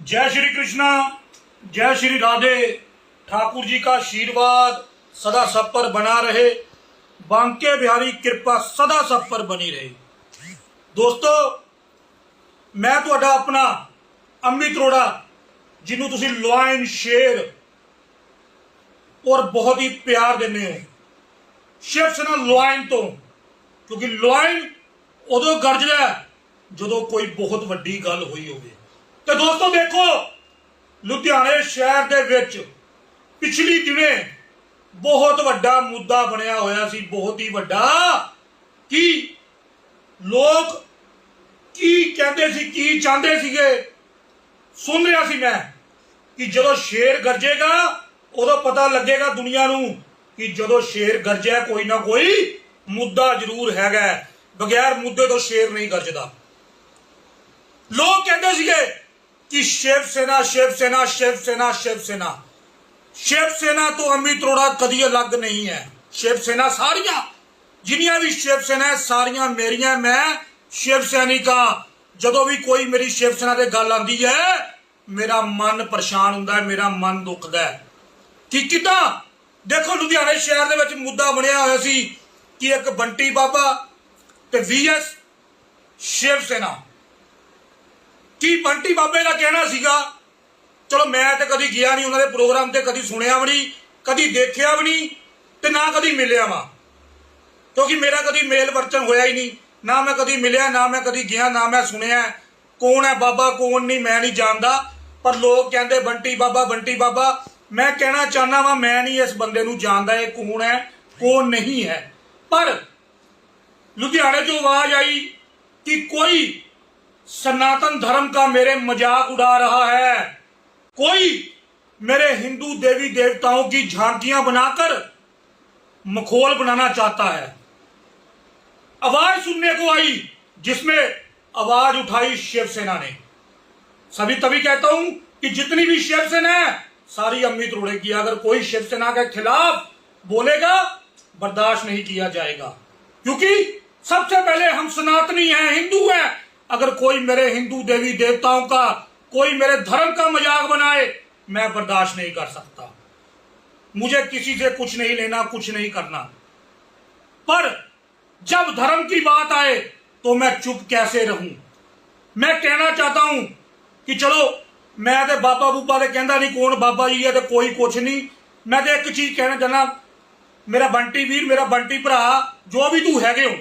जय श्री कृष्णा जय श्री राधे ठाकुर जी का आशीर्वाद सदा सब पर बना रहे बांके बिहारी कृपा सदा सब पर बनी रहे ਦੋਸਤੋ ਮੈਂ ਤੁਹਾਡਾ ਆਪਣਾ ਅਮਿਤ ਅਰੋੜਾ ਜਿਹਨੂੰ ਤੁਸੀਂ ਲੋਇਨ ਸ਼ੇਰ ਔਰ ਬਹੁਤ ਹੀ ਪਿਆਰ ਦਿੰਦੇ ਹੋ ਸ਼ਿਵ ਸੈਨਾ ਲੋਇਨ ਤੋਂ ਕਿਉਂਕਿ ਲੋਇਨ ਉਦੋਂ ਗਰਜਦਾ ਹੈ ਜਦੋਂ ਕੋਈ ਬਹੁਤ ਵੱਡੀ ਗੱਲ ਹੋਈ ਹੋਵੇ ਤੇ ਦੋਸਤੋ ਦੇਖੋ, ਲੁਧਿਆਣੇ ਸ਼ਹਿਰ ਦੇ ਵਿੱਚ ਪਿਛਲੀ ਦਿਨੇ ਬਹੁਤ ਵੱਡਾ ਮੁੱਦਾ ਬਣਿਆ ਹੋਇਆ ਸੀ, ਬਹੁਤ ਹੀ ਵੱਡਾ, ਕਿ ਲੋਕ ਕੀ ਕਹਿੰਦੇ ਸੀ, ਕੀ ਚਾਹੁੰਦੇ ਸੀਗੇ? ਸੁਣ ਰਿਹਾ ਸੀ ਮੈਂ ਕਿ ਜਦੋਂ ਸ਼ੇਰ ਗਰਜੇਗਾ, ਉਦੋਂ ਪਤਾ ਲੱਗੇਗਾ ਦੁਨੀਆ ਨੂੰ ਕਿ ਜਦੋਂ ਸ਼ੇਰ ਗਰਜਿਆ, ਕੋਈ ਨਾ ਕੋਈ ਮੁੱਦਾ ਜ਼ਰੂਰ ਹੈਗਾ। ਬਗੈਰ ਮੁੱਦੇ ਤੋਂ ਸ਼ੇਰ ਨਹੀਂ ਗਰਜਦਾ। ਲੋਕ ਕਹਿੰਦੇ ਸੀਗੇ ਕਿ ਸ਼ਿਵ ਸੈਨਾ ਸ਼ਿਵ ਸੈਨਾ ਸ਼ਿਵ ਸੈਨਾ ਸ਼ਿਵ ਸੈਨਾ ਸ਼ਿਵ ਸੈਨਾ ਤੋਂ ਅਮਿਤ ਅਰੋੜਾ ਕਦੀ ਅਲੱਗ ਨਹੀਂ ਹੈ ਸ਼ਿਵ ਸੈਨਾ ਸਾਰੀਆਂ ਜਿੰਨੀਆਂ ਵੀ ਸ਼ਿਵ ਸੈਨਾ ਸਾਰੀਆਂ ਮੇਰੀਆਂ ਮੈਂ ਸ਼ਿਵ ਸੈਨਿਕ ਹਾਂ ਜਦੋਂ ਵੀ ਕੋਈ ਮੇਰੀ ਸ਼ਿਵ ਸੈਨਾ ਤੇ ਗੱਲ ਆਉਂਦੀ ਹੈ ਮੇਰਾ ਮਨ ਪਰੇਸ਼ਾਨ ਹੁੰਦਾ ਹੈ ਮੇਰਾ ਮਨ ਦੁਖਦਾ ਹੈ ਕਿ ਕਿਦਾਂ ਦੇਖੋ ਲੁਧਿਆਣੇ ਸ਼ਹਿਰ ਦੇ ਵਿੱਚ ਮੁੱਦਾ ਬਣਿਆ ਹੋਇਆ ਸੀ ਕਿ ਇੱਕ ਬੰਟੀ ਬਾਬਾ ਤੇ ਵੀਐਸ ਸ਼ਿਵ ਸੈਨਾ ਕੀ ਬੰਟੀ ਬਾਬੇ ਦਾ ਕਹਿਣਾ ਸੀਗਾ? ਚਲੋ ਮੈਂ ਤੇ ਕਦੀ ਗਿਆ ਨਹੀਂ, ਉਹਨਾਂ ਦੇ ਪ੍ਰੋਗਰਾਮ ਤੇ ਕਦੀ ਸੁਣਿਆ ਵੀ ਨਹੀਂ, ਕਦੀ ਦੇਖਿਆ ਵੀ ਨਹੀਂ ਤੇ ਨਾ ਕਦੀ ਮਿਲਿਆ ਵਾ। ਕਿਉਂਕਿ ਮੇਰਾ ਕਦੀ ਮੇਲ ਵਰਚਨ ਹੋਇਆ ਹੀ ਨਹੀਂ। ਨਾ ਮੈਂ ਕਦੀ ਮਿਲਿਆ, ਨਾ ਮੈਂ ਕਦੀ ਗਿਆ, ਨਾ ਮੈਂ ਸੁਣਿਆ। ਕੌਣ ਹੈ ਬਾਬਾ, ਕੌਣ ਨਹੀਂ, ਮੈਂ ਨਹੀਂ ਜਾਣਦਾ। ਪਰ ਲੋਕ ਕਹਿੰਦੇ, ਬੰਟੀ ਬਾਬਾ ਬੰਟੀ ਬਾਬਾ, ਮੈਂ ਕਹਿਣਾ ਚਾਹਨਾ ਵਾਂ, ਮੈਂ ਨਹੀਂ ਇਸ ਬੰਦੇ ਨੂੰ ਜਾਣਦਾ ਇਹ ਕੌਣ ਹੈ, ਕੌਣ ਨਹੀਂ ਹੈ। ਪਰ ਲੁਧਿਆਣੇ ਤੋਂ ਆਵਾਜ਼ ਆਈ ਕਿ ਕੋਈ सनातन धर्म का मेरे मज़ाक उड़ा रहा है। कोई मेरे हिंदू देवी देवताओं की झांकियाँ बनाकर मखोल बनाना चाहता है। आवाज़ सुनने को आई, जिसमें आवाज़ उठाई शिवसेना ने। सभी तभी कहता हूँ कि जितनी भी शिवसेना है, सारी अमित रोड़े की अगर कोई शिवसेना के खिलाफ बोलेगा, बर्दाश्त नहीं किया जाएगा। क्योंकि सबसे पहले हम सनातनी हैं, हिंदू हैं अगर कोई मेरे हिंदू देवी देवताओं का कोई मेरे धर्म का मजाक बनाए मैं बर्दाश्त नहीं कर सकता मुझे किसी से कुछ नहीं लेना कुछ नहीं करना पर जब धर्म की बात आए तो मैं चुप कैसे रहूं मैं कहना चाहता हूं कि चलो मैं ਤੇ ਬਾਬਾ ਬੂਬਾ ਦੇ ਕਹਿੰਦਾ ਨਹੀਂ ਕੌਣ ਬਾਬਾ ਜੀ ਹੈ ਤੇ ਕੋਈ ਕੁਛ ਨਹੀਂ ਮੈਂ ਤੇ ਇੱਕ ਚੀਜ਼ ਕਹਿਣਾ ਚਾਹਨਾ ਮੇਰਾ ਬੰਟੀ ਵੀਰ ਮੇਰਾ ਬੰਟੀ ਭਰਾ ਜੋ ਵੀ ਤੂੰ ਹੈਗੇ ਹੋ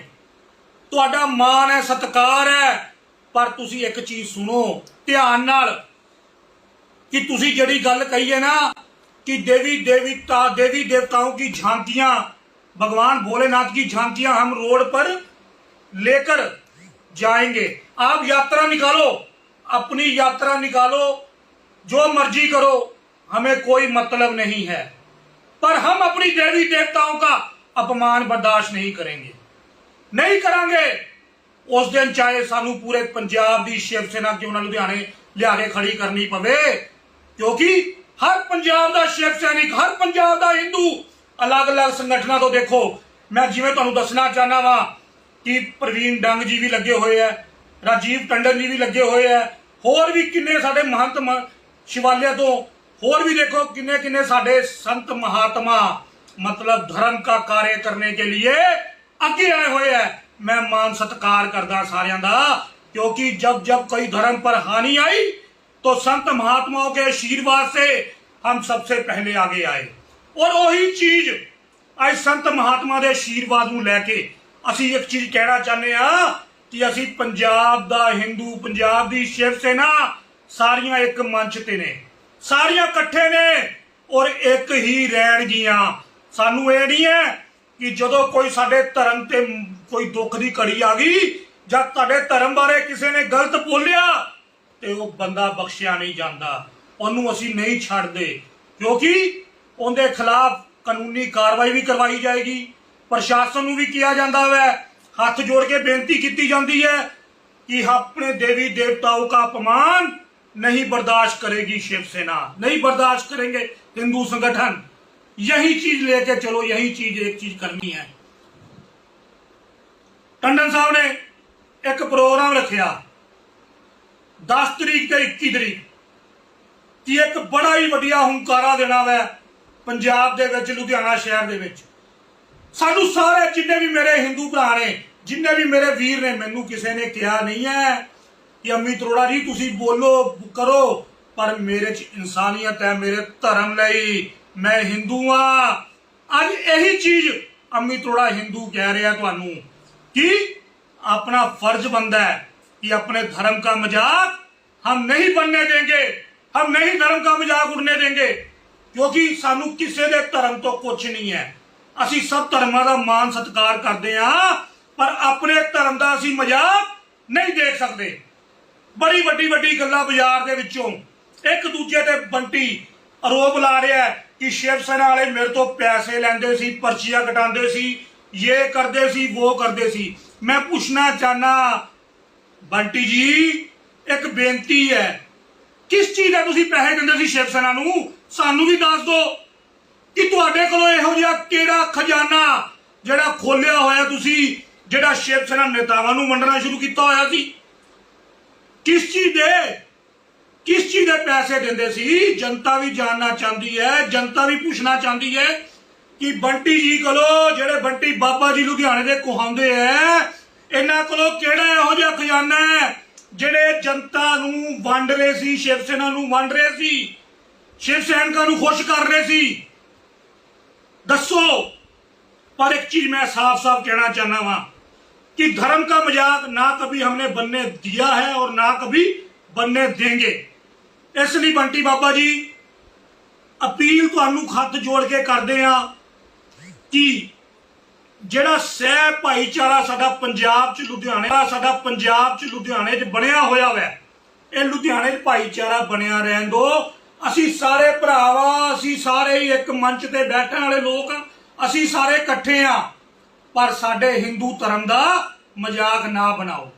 ਤੁਹਾਡਾ ਮਾਣ ਹੈ ਸਤਿਕਾਰ ਹੈ ਪਰ ਤੁਸੀਂ ਇੱਕ ਚੀਜ਼ ਸੁਣੋ ਧਿਆਨ ਨਾਲ ਕਿ ਤੁਸੀਂ ਜਿਹੜੀ ਗੱਲ ਕਹੀ ਹੈ ਨਾ कि देवी देवता देवी देवताओं की झांकियां भगवान भोलेनाथ की झांकियां हम रोड पर लेकर जाएंगे आप यात्रा निकालो अपनी यात्रा निकालो जो मर्जी करो हमें कोई मतलब नहीं है पर हम अपनी देवी देवताओं का अपमान बर्दाश्त नहीं करेंगे ਨਹੀਂ ਕਰਾਂਗੇ ਉਸ ਦਿਨ ਚਾਹੇ ਸਾਨੂੰ ਪੂਰੇ ਪੰਜਾਬ ਦੀ ਸ਼ਿਵ ਸੈਨਾ ਕਿਉਂ ਨਾ ਲੁਧਿਆਣੇ ਲਿਆ ਕੇ ਖੜੀ ਕਰਨੀ ਪਵੇ, ਕਿਉਂਕਿ ਹਰ ਪੰਜਾਬ ਦਾ ਸ਼ਿਵ ਸੈਨਿਕ, ਹਰ ਪੰਜਾਬ ਦਾ ਹਿੰਦੂ ਅਲੱਗ-ਅਲੱਗ ਸੰਗਠਨਾਂ ਤੋਂ ਦੇਖੋ। ਮੈਂ ਜਿਵੇਂ ਤੁਹਾਨੂੰ ਦੱਸਣਾ ਚਾਹਨਾ ਵਾਂ ਕਿ ਪ੍ਰਵੀਨ ਡੰਗ ਜੀ ਵੀ ਲੱਗੇ ਹੋਏ ਐ, ਰਾਜੀਵ ਟੰਡਨ ਜੀ ਵੀ ਲੱਗੇ ਹੋਏ ਐ, ਹੋਰ ਵੀ ਕਿੰਨੇ ਸਾਡੇ ਮਹੰਤ ਸ਼ਿਵਾਲਿਆ ਤੋਂ, ਹੋਰ ਵੀ ਦੇਖੋ ਕਿੰਨੇ ਕਿੰਨੇ ਸਾਡੇ ਸੰਤ ਮਹਾਤਮਾ, ਮਤਲਬ ਧਰਮ ਦਾ ਕਾਰਜ ਕਰਨੇ ਕੇ ਲਈ ਅੱਗੇ ਆਏ ਹੋਏ ਐ। ਮੈਂ ਮਾਨ ਸਤਕਾਰ ਕਰਦਾ ਸਾਰਿਆਂ ਦਾ क्योंकि जब जब कोई धर्म पर हानि आई तो संत महात्माओं के आशीर्वाद से हम सबसे पहले आगे आए और वही चीज ਅੱਜ ਸੰਤ ਮਹਾਤਮਾ ਦੇ ਆਸ਼ੀਰਵਾਦ ਨੂੰ ਲੈ ਕੇ ਅਸੀਂ ਇੱਕ ਚੀਜ਼ ਕਹਿਣਾ ਚਾਹੁੰਦੇ ਆ ਕਿ ਅਸੀਂ ਪੰਜਾਬ ਦਾ ਹਿੰਦੂ ਪੰਜਾਬ ਦੀ ਸ਼ਿਵ ਸੈਨਾ ਸਾਰੀਆਂ ਇੱਕ ਮੰਚ ਤੇ ਨੇ ਸਾਰੀਆਂ ਇਕੱਠੇ ਨੇ ਔਰ ਇੱਕ ਹੀ ਰਹਿਣਗੀਆਂ ਸਾਨੂੰ ਇਹ ਨਹੀਂ ਹੈ ਕਿ ਜਦੋਂ ਕੋਈ ਸਾਡੇ ਧਰਮ ਤੇ ਕੋਈ ਦੁੱਖ ਦੀ ਘੜੀ ਆ ਗਈ ਜਾਂ ਤੁਹਾਡੇ ਧਰਮ ਬਾਰੇ ਕਿਸੇ ਨੇ ਗਲਤ ਬੋਲਿਆ ਤੇ ਉਹ ਬੰਦਾ ਬਖਸ਼ਿਆ ਨਹੀਂ ਜਾਂਦਾ ਉਹਨੂੰ ਅਸੀਂ ਨਹੀਂ ਛੱਡਦੇ ਕਿਉਂਕਿ ਉਹਦੇ ਖਿਲਾਫ ਕਾਨੂੰਨੀ ਕਾਰਵਾਈ ਵੀ ਕਰਵਾਈ ਜਾਏਗੀ ਪ੍ਰਸ਼ਾਸਨ ਨੂੰ ਵੀ ਕਿਹਾ ਜਾਂਦਾ ਹੈ ਹੱਥ ਜੋੜ ਕੇ ਬੇਨਤੀ ਕੀਤੀ ਜਾਂਦੀ ਹੈ कि अपने देवी देवताओं का अपमान नहीं बर्दाश्त करेगी शिवसेना नहीं बर्दाश्त करेंगे हिंदू संगठन यही चीज लेके चलो यही चीज एक चीज करनी है ਟੰਡਨ ਸਾਹਿਬ ਨੇ ਇੱਕ ਪ੍ਰੋਗਰਾਮ ਰੱਖਿਆ। 10 ਤਰੀਕ ਤੇ 21 ਤਰੀਕ। ਕਿ ਇੱਕ ਬੜਾ ਹੀ ਵੱਡਾ ਹੰਕਾਰਾ ਦੇਣਾ ਵੈ ਪੰਜਾਬ ਦੇ ਵਿੱਚ, ਲੁਧਿਆਣਾ ਸ਼ਹਿਰ ਦੇ ਵਿੱਚ। ਸਾਨੂੰ ਸਾਰੇ ਜਿੰਨੇ ਵੀ ਮੇਰੇ ਹਿੰਦੂ ਭਰਾ ਨੇ, ਜਿੰਨੇ ਵੀ ਮੇਰੇ ਵੀਰ ਨੇ, ਮੈਨੂੰ ਕਿਸੇ ਨੇ ਕਿਹਾ ਨਹੀਂ ਹੈ ਕਿ ਅੰਮੀ ਤਰੋੜਾ ਜੀ, ਤੁਸੀਂ ਬੋਲੋ, ਕਰੋ, ਪਰ ਮੇਰੇ 'ਚ ਇਨਸਾਨੀਅਤ ਹੈ, ਮੇਰੇ ਧਰਮ ਲਈ ਮੈਂ ਹਿੰਦੂ ਆ ਅੱਜ ਇਹੀ ਚੀਜ਼ ਅੰਮੀ ਤਰੋੜਾ ਹਿੰਦੂ ਕਹਿ ਰਿਹਾ ਤੁਹਾਨੂੰ। ਕਿ अपना फर्ज बनता है कि अपने धर्म का मजाक हम नहीं बनने देंगे हम नहीं धर्म का मजाक उड़ने देंगे ਕਿਉਂਕਿ ਸਾਨੂੰ ਕਿਸੇ ਦੇ ਧਰਮ ਤੋਂ ਕੁਝ ਨਹੀਂ ਹੈ ਅਸੀਂ ਸਭ ਧਰਮਾਂ ਦਾ ਮਾਣ ਸਤਿਕਾਰ ਕਰਦੇ ਹਾਂ ਪਰ ਆਪਣੇ ਧਰਮ ਦਾ ਅਸੀਂ ਮਜ਼ਾਕ ਨਹੀਂ ਦੇਖ ਸਕਦੇ ਬੜੀ ਵੱਡੀ ਵੱਡੀ ਗੱਲਾਂ ਬਾਜ਼ਾਰ ਦੇ ਵਿੱਚੋਂ ਇੱਕ ਦੂਜੇ ਤੇ ਬੰਟੀ ਆਰੋਪ ਲਾ ਰਿਹਾ ਹੈ ਕਿ ਸ਼ਿਵ ਸੈਨਾ ਵਾਲੇ ਮੇਰੇ ਤੋਂ ਪੈਸੇ ਲੈਂਦੇ ਸੀ ਪਰਚੀਆਂ ਕਟਾਉਂਦੇ ਸੀ ਇਹ ਕਰਦੇ ਸੀ ਉਹ ਕਰਦੇ ਸੀ ਮੈਂ ਪੁੱਛਣਾ ਚਾਹਨਾ ਬੰਟੀ ਜੀ ਇੱਕ ਬੇਨਤੀ ਹੈ ਕਿਸ ਚੀਜ਼ ਦਾ ਤੁਸੀਂ ਪੈਸੇ ਦਿੰਦੇ ਸੀ ਸ਼ਿਵ ਸੈਨਾ ਨੂੰ ਸਾਨੂੰ ਵੀ ਦੱਸ ਦਿਓ ਕਿ ਤੁਹਾਡੇ ਕੋਲੋਂ ਇਹੋ ਜਿਹਾ ਕਿਹੜਾ ਖਜ਼ਾਨਾ ਜਿਹੜਾ ਖੋਲਿਆ ਹੋਇਆ ਤੁਸੀਂ ਜਿਹੜਾ ਸ਼ਿਵ ਸੈਨਾ ਨੇਤਾਵਾਂ ਨੂੰ ਵੰਡਣਾ ਸ਼ੁਰੂ ਕੀਤਾ ਹੋਇਆ ਸੀ ਕਿਸ ਚੀਜ਼ ਦੇ ਕਿਸ ਚੀਜ਼ ਦੇ ਪੈਸੇ ਦਿੰਦੇ ਸੀ ਜਨਤਾ ਵੀ ਜਾਣਨਾ ਚਾਹੁੰਦੀ ਹੈ ਜਨਤਾ ਵੀ ਪੁੱਛਣਾ ਚਾਹੁੰਦੀ ਹੈ ਕਿ ਬੰਟੀ ਜੀ ਕੋਲੋਂ ਜਿਹੜੇ ਬੰਟੀ ਬਾਬਾ ਜੀ ਲੁਧਿਆਣੇ ਦੇ ਕਹਾਉਂਦੇ ਐ ਇਹਨਾਂ ਕੋਲੋਂ ਕਿਹੜਾ ਇਹੋ ਜਿਹਾ ਖਜ਼ਾਨਾ ਹੈ ਜਿਹੜੇ ਜਨਤਾ ਨੂੰ ਵੰਡ ਰਹੇ ਸੀ ਸ਼ਿਵ ਸੈਨਾ ਨੂੰ ਵੰਡ ਰਹੇ ਸੀ ਸ਼ਿਵ ਸੈਨਿਕਾਂ ਨੂੰ ਖੁਸ਼ ਕਰ ਰਹੇ ਸੀ ਦੱਸੋ पर एक चीज मैं साफ साफ कहना चाहना वहां कि धर्म का मजाक ना कभी हमने बनने दिया है और ना कभी बनने देंगे ਇਸ ਲਈ ਬੰਟੀ ਬਾਬਾ ਜੀ ਅਪੀਲ ਤੁਹਾਨੂੰ ਖੱਤ ਜੋੜ ਕੇ ਕਰਦੇ ਆ ਕਿ ਜਿਹੜਾ ਸਹਿ ਭਾਈਚਾਰਾ ਸਾਡਾ ਪੰਜਾਬ ਚ ਲੁਧਿਆਣੇ ਦਾ, ਸਾਡਾ ਪੰਜਾਬ ਚ ਲੁਧਿਆਣੇ ਚ ਬਣਿਆ ਹੋਇਆ ਵੈ। ਇਹ ਲੁਧਿਆਣੇ ਚ ਭਾਈਚਾਰਾ ਬਣਿਆ ਰਹਿਣ ਦੋ। ਅਸੀਂ ਸਾਰੇ ਭਰਾਵਾ ਅਸੀਂ ਸਾਰੇ ਹੀ ਇੱਕ ਮੰਚ ਤੇ ਬੈਠਣ ਵਾਲੇ ਲੋਕ ਅਸੀਂ ਸਾਰੇ ਇਕੱਠੇ ਆ। ਪਰ ਸਾਡੇ ਹਿੰਦੂ ਧਰਮ ਦਾ ਮਜ਼ਾਕ ਨਾ ਬਣਾਓ।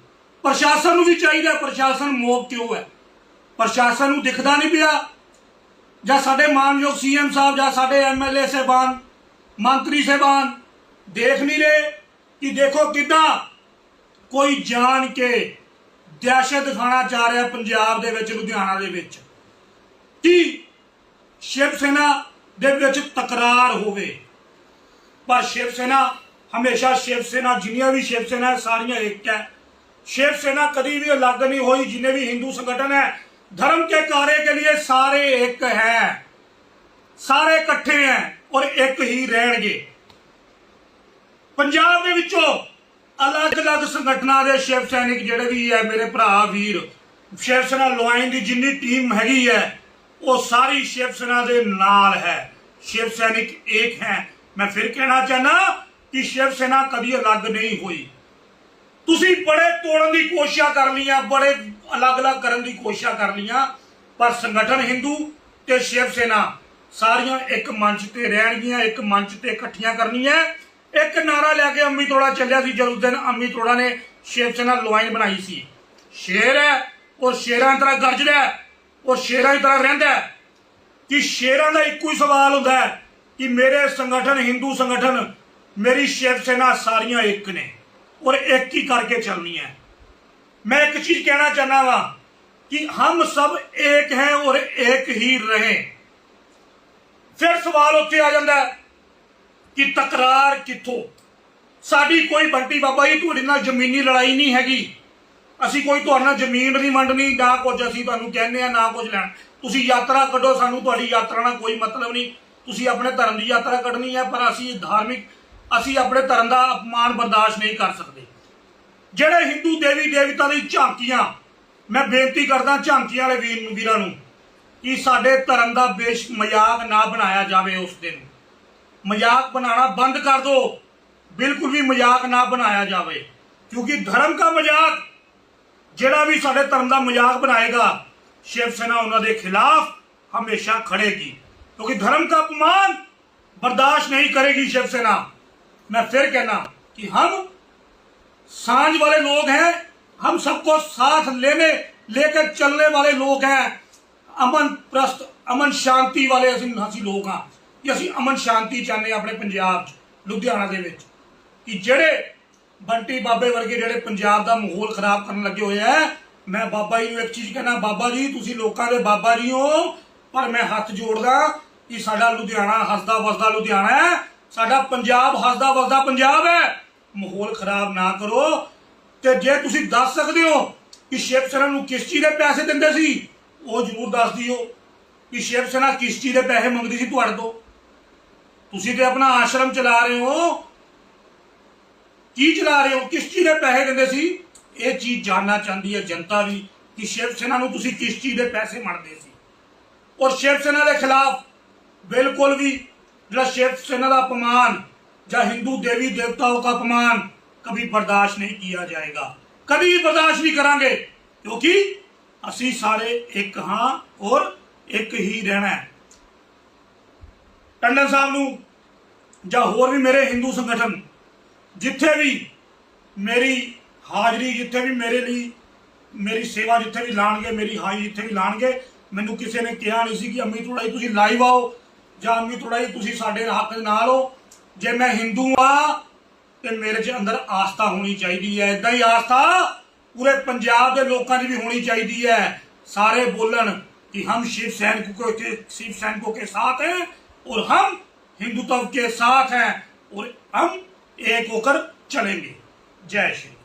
ਪ੍ਰਸ਼ਾਸਨ ਨੂੰ ਵੀ ਚਾਹੀਦਾ, ਪ੍ਰਸ਼ਾਸਨ ਮੋਕ ਕਿਉਂ ਹੈ? ਪ੍ਰਸ਼ਾਸਨ ਨੂੰ ਦਿਖਦਾ ਨਹੀਂ ਪਿਆ। ਜਾਂ ਸਾਡੇ ਮਾਨਯੋਗ ਸੀਐਮ ਸਾਹਿਬ ਜਾਂ ਸਾਡੇ ਐਮਐਲਏ ਸਹਿਬਾਨ ਮੰਤਰੀ ਸਹਿਬਾਨ ਦੇਖ ਨਹੀਂ ਰਹੇ ਕਿ ਦੇਖੋ ਕਿਦਾਂ ਕੋਈ ਜਾਣ ਕੇ ਦਹਿਸ਼ਤ ਦਿਖਾਣਾ ਚਾਹ ਰਿਹਾ ਪੰਜਾਬ ਦੇ ਵਿੱਚ ਲੁਧਿਆਣਾ ਦੇ ਵਿੱਚ ਕਿ ਸ਼ਿਵ ਸੈਨਾ ਦੇ ਵਿੱਚ ਤਕਰਾਰ ਹੋਵੇ ਪਰ ਸ਼ਿਵ ਸੈਨਾ ਹਮੇਸ਼ਾ ਸ਼ਿਵ ਸੈਨਾ ਜਿੰਨੀਆਂ ਵੀ ਸ਼ਿਵ ਸੈਨਾ ਹੈ, ਸਾਰੀਆਂ ਇੱਕ ਹੈ शिव सेना कभी भी अलग नहीं हुई जिन्हें भी हिंदू संगठन है धर्म के कार्य के लिए सारे एक हैं ਸਾਰੇ ਇਕੱਠੇ ਹੈ ਔਰ ਇੱਕ ਹੀ ਰਹਿਣਗੇ। ਪੰਜਾਬ ਦੇ ਵਿੱਚੋਂ ਅਲੱਗ-ਅਲੱਗ ਸੰਗਠਨਾਂ ਦੇ ਸ਼ਿਵ ਸੈਨਿਕ ਜਿਹੜੇ ਵੀ ਹੈ, ਮੇਰੇ ਭਰਾ, ਵੀਰ, ਸ਼ਿਵ ਸੈਨਾ ਲੋਇਨ ਦੀ ਜਿੰਨੀ ਟੀਮ ਹੈਗੀ ਹੈ, ਉਹ ਸਾਰੀ ਸ਼ਿਵ ਸੈਨਾ ਦੇ ਨਾਲ ਹੈ। ਸ਼ਿਵ ਸੈਨਿਕ ਇੱਕ ਹੈ। ਮੈਂ ਫਿਰ ਕਹਿਣਾ ਚਾਹਨਾ ਕਿ ਸ਼ਿਵ ਸੈਨਾ ਕਦੀ ਅਲੱਗ ਨਹੀਂ ਹੋਈ। ਤੁਸੀਂ ਬੜੇ ਤੋੜਨ ਦੀ ਕੋਸ਼ਿਸ਼ਾਂ ਕਰ ਲੀਆਂ ਬੜੇ ਅਲੱਗ-ਅਲੱਗ ਕਰਨ ਦੀ ਕੋਸ਼ਿਸ਼ਾਂ ਕਰ ਲੀਆਂ ਪਰ ਸੰਗਠਨ ਹਿੰਦੂ ਤੇ ਸ਼ਿਵ ਸੈਨਾ ਸਾਰੀਆਂ ਇੱਕ ਮੰਚ ਤੇ ਰਹਿਣਗੀਆਂ, ਇੱਕ ਮੰਚ ਤੇ ਇਕੱਠੀਆਂ ਕਰਨੀਆਂ। ਇੱਕ ਨਾਰਾ ਲੈ ਕੇ ਅੰਮੀ ਤੋੜਾ ਚੱਲਿਆ ਸੀ, ਜਦੋਂ ਦਿਨ ਅੰਮੀ ਤੋੜਾ ਨੇ ਸ਼ੇਰ ਚਨਾ ਲਵਾਈਨ ਬਣਾਈ ਸੀ। ਸ਼ੇਰ ਹੈ, ਉਹ ਸ਼ੇਰਾਂ ਤਰ੍ਹਾਂ ਗਰਜਦਾ ਉਹ ਸ਼ੇਰਾਂ ਦੀ ਤਰ੍ਹਾਂ ਰਹਿੰਦਾ ਕਿ ਸ਼ੇਰਾਂ ਦਾ ਇੱਕੋ ਹੀ ਸਵਾਲ ਹੁੰਦਾ ਹੈ ਕਿ ਮੇਰੇ ਸੰਗਠਨ, ਹਿੰਦੂ ਸੰਗਠਨ, ਮੇਰੀ ਸ਼ਿਵ ਸੈਨਾ ਸਾਰੀਆਂ ਇੱਕ ਨੇ ਔਰ ਇੱਕ ਹੀ ਕਰਕੇ ਚੱਲਣੀ ਹੈ। ਮੈਂ ਇੱਕ ਚੀਜ਼ ਕਹਿਣਾ ਚਾਹਨਾ ਵਾਂ ਕਿ ਹਮ ਸਭ ਇੱਕ ਹੈ ਔਰ ਇੱਕ ਹੀ ਰਹੇ। ਫਿਰ ਸਵਾਲ ਉੱਥੇ ਆ ਜਾਂਦਾ ਕਿ ਤਕਰਾਰ ਕਿੱਥੋਂ? ਸਾਡੀ ਕੋਈ ਬੰਟੀ ਬਾਬਾ ਜੀ, ਤੁਹਾਡੇ ਨਾਲ ਜ਼ਮੀਨੀ ਲੜਾਈ ਨਹੀਂ ਹੈਗੀ। ਅਸੀਂ ਕੋਈ ਤੁਹਾਡੇ ਨਾਲ ਜ਼ਮੀਨ ਨਹੀਂ ਵੰਡਣੀ, ਨਾ ਕੁਝ ਅਸੀਂ ਤੁਹਾਨੂੰ ਕਹਿੰਦੇ ਆ ਨਾ ਕੁਝ ਲੈਣ। ਤੁਸੀਂ ਯਾਤਰਾ ਕੱਢੋ, ਸਾਨੂੰ ਤੁਹਾਡੀ ਯਾਤਰਾ ਨਾਲ ਕੋਈ ਮਤਲਬ ਨਹੀਂ। ਤੁਸੀਂ ਆਪਣੇ ਧਰਮ ਦੀ ਯਾਤਰਾ ਕੱਢਣੀ ਹੈ, ਪਰ ਅਸੀਂ ਧਾਰਮਿਕ, ਅਸੀਂ ਆਪਣੇ ਧਰਮ ਦਾ ਅਪਮਾਨ ਬਰਦਾਸ਼ਤ ਨਹੀਂ ਕਰ ਸਕਦੇ। ਜਿਹੜੇ ਹਿੰਦੂ ਦੇਵੀ ਦੇਵਤਾ ਦੀ ਝਾਂਕੀਆਂ, ਮੈਂ ਬੇਨਤੀ ਕਰਦਾ ਝਾਂਕੀਆਂ ਵਾਲੇ ਵੀਰ ਨੂੰ, ਵੀਰਾਂ ਨੂੰ ਕਿ ਸਾਡੇ ਧਰਮ ਦਾ ਬੇਸ਼ ਮਜ਼ਾਕ ਨਾ ਬਣਾਇਆ ਜਾਵੇ ਉਸ ਦਿਨ ਮਜ਼ਾਕ ਬਣਾਉਣਾ ਬੰਦ ਕਰ ਦਿਓ ਬਿਲਕੁਲ ਵੀ ਮਜ਼ਾਕ ਨਾ ਬਣਾਇਆ ਜਾਵੇ ਕਿਉਂਕਿ ਧਰਮ ਦਾ ਮਜ਼ਾਕ ਜਿਹੜਾ ਵੀ ਸਾਡੇ ਧਰਮ ਦਾ ਮਜ਼ਾਕ ਬਣਾਏਗਾ ਸ਼ਿਵ ਸੈਨਾ ਉਹਨਾਂ ਦੇ ਖਿਲਾਫ ਹਮੇਸ਼ਾ ਖੜੇਗੀ ਕਿਉਂਕਿ ਧਰਮ ਦਾ ਅਪਮਾਨ बर्दाश्त नहीं करेगी शिवसेना मैं फिर कहना कि हम सांझ वाले लोग हैं हम सबको साथ लेने लेकर चलने वाले लोग हैं ਅਮਨ ਪ੍ਰਸਤ, ਅਮਨ ਸ਼ਾਂਤੀ ਵਾਲੇ ਅਸੀਂ ਅਸੀਂ ਲੋਕ ਹਾਂ। ਕਿ ਅਸੀਂ ਅਮਨ ਸ਼ਾਂਤੀ ਚਾਹੁੰਦੇ ਹਾਂ ਆਪਣੇ ਪੰਜਾਬ 'ਚ, ਲੁਧਿਆਣਾ ਦੇ ਵਿੱਚ। ਕਿ ਜਿਹੜੇ ਬੰਟੀ ਬਾਬੇ ਵਰਗੇ ਜਿਹੜੇ ਪੰਜਾਬ ਦਾ ਮਾਹੌਲ ਖਰਾਬ ਕਰਨ ਲੱਗੇ ਹੋਏ ਆ, ਮੈਂ ਬਾਬਾ ਜੀ ਨੂੰ ਇੱਕ ਚੀਜ਼ ਕਹਿਣਾ ਬਾਬਾ ਜੀ, ਤੁਸੀਂ ਲੋਕਾਂ ਦੇ ਬਾਬਾ ਜੀ ਹੋ, ਪਰ ਮੈਂ ਹੱਥ ਜੋੜਦਾ ਕਿ ਸਾਡਾ ਲੁਧਿਆਣਾ ਹੱਸਦਾ ਵਸਦਾ ਲੁਧਿਆਣਾ ਹੈ, ਸਾਡਾ ਪੰਜਾਬ ਹੱਸਦਾ ਵਸਦਾ ਪੰਜਾਬ ਹੈ। ਮਾਹੌਲ ਖਰਾਬ ਨਾ ਕਰੋ। ਤੇ ਜੇ ਤੁਸੀਂ ਦੱਸ ਸਕਦੇ ਹੋ ਕਿ ਸ਼ਿਵ ਸੈਨਾ ਨੂੰ ਕਿਸ ਚੀਜ਼ ਦੇ ਪੈਸੇ ਦਿੰਦੇ ਸੀ? ਉਹ ਜ਼ਰੂਰ ਦੱਸ ਦਿਓ ਕਿ ਸ਼ਿਵ ਸੈਨਾ ਕਿਸ ਚੀਜ਼ ਦੇ ਪੈਸੇ ਮੰਗਦੀ ਸੀ ਤੁਹਾਡੇ ਤੋਂ? ਤੁਸੀਂ ਤੇ ਆਪਣਾ ਆਸ਼ਰਮ ਚਲਾ ਰਹੇ ਹੋ। ਕੀ ਚਲਾ ਰਹੇ ਹੋ? ਕਿਸ ਚੀਜ਼ ਦੇ ਪੈਸੇ ਦਿੰਦੇ ਸੀ? ਇਹ ਚੀਜ਼ ਜਾਣਨਾ ਚਾਹੁੰਦੀ ਹੈ ਜਨਤਾ ਵੀ ਕਿ ਸ਼ਿਵ ਸੈਨਾ ਨੂੰ ਤੁਸੀਂ ਕਿਸ ਚੀਜ਼ ਦੇ ਪੈਸੇ ਮੰਗਦੇ ਸੀ। ਔਰ ਸ਼ਿਵ ਸੈਨਾ ਦੇ ਖਿਲਾਫ ਬਿਲਕੁਲ ਵੀ ਜਿਹੜਾ ਸ਼ਿਵ ਸੈਨਾ ਦਾ ਅਪਮਾਨ ਜਾਂ ਹਿੰਦੂ ਦੇਵੀ ਦੇਵਤਾओं ਦਾ ਅਪਮਾਨ ਕभी ਬਰਦਾਸ਼ਤ ਨਹੀਂ ਕੀਤਾ ਜਾਏਗਾ। ਕਦੀ ਬਰਦਾਸ਼ਤ ਨਹੀਂ ਕਰਾਂਗੇ। ਕਿਉਂਕਿ ਅਸੀਂ ਸਾਰੇ ਇੱਕ ਹਾਂ ਔਰ ਇੱਕ ਹੀ ਰਹਿਣਾ ਹੈ। ਟੰਡਨ ਸਾਹਿਬ ਨੂੰ ਜਾਂ ਹੋਰ ਵੀ ਮੇਰੇ ਹਿੰਦੂ ਸੰਗਠਨ, ਜਿੱਥੇ ਵੀ ਮੇਰੀ ਹਾਜ਼ਰੀ, ਜਿੱਥੇ ਵੀ ਮੇਰੇ ਲਈ ਮੇਰੀ ਸੇਵਾ ਜਿੱਥੇ ਵੀ ਲਾਣਗੇ, ਮੇਰੀ ਹਾਜ਼ਰੀ ਜਿੱਥੇ ਵੀ ਲਾਣਗੇ, ਮੈਨੂੰ ਕਿਸੇ ਨੇ ਕਿਹਾ ਨਹੀਂ ਸੀ ਕਿ ਅੰਮੀ ਥੋੜਾਈ ਤੁਸੀਂ ਲਾਈਵ ਆਓ ਜਾਂ ਅੰਮੀ ਥੋੜਾਈ ਤੁਸੀਂ ਸਾਡੇ ਹੱਕ ਦੇ ਨਾਲ ਹੋ। ਜੇ ਮੈਂ ਹਿੰਦੂ ਆ ਤੇ ਮੇਰੇ 'ਚ ਅੰਦਰ ਆਸਥਾ ਹੋਣੀ ਚਾਹੀਦੀ ਹੈ। ਇਦਾਂ ਹੀ ਆਸਥਾ ਪੂਰੇ ਪੰਜਾਬ ਦੇ ਲੋਕਾਂ ਦੀ ਵੀ ਹੋਣੀ ਚਾਹੀਦੀ ਹੈ ਸਾਰੇ ਬੋਲਣ कि हम शिव सैनिकों के शिव सैनिकों के साथ हैं और हम हिंदुत्व के साथ हैं और हम एक होकर चलेंगे जय श्री कृष्ण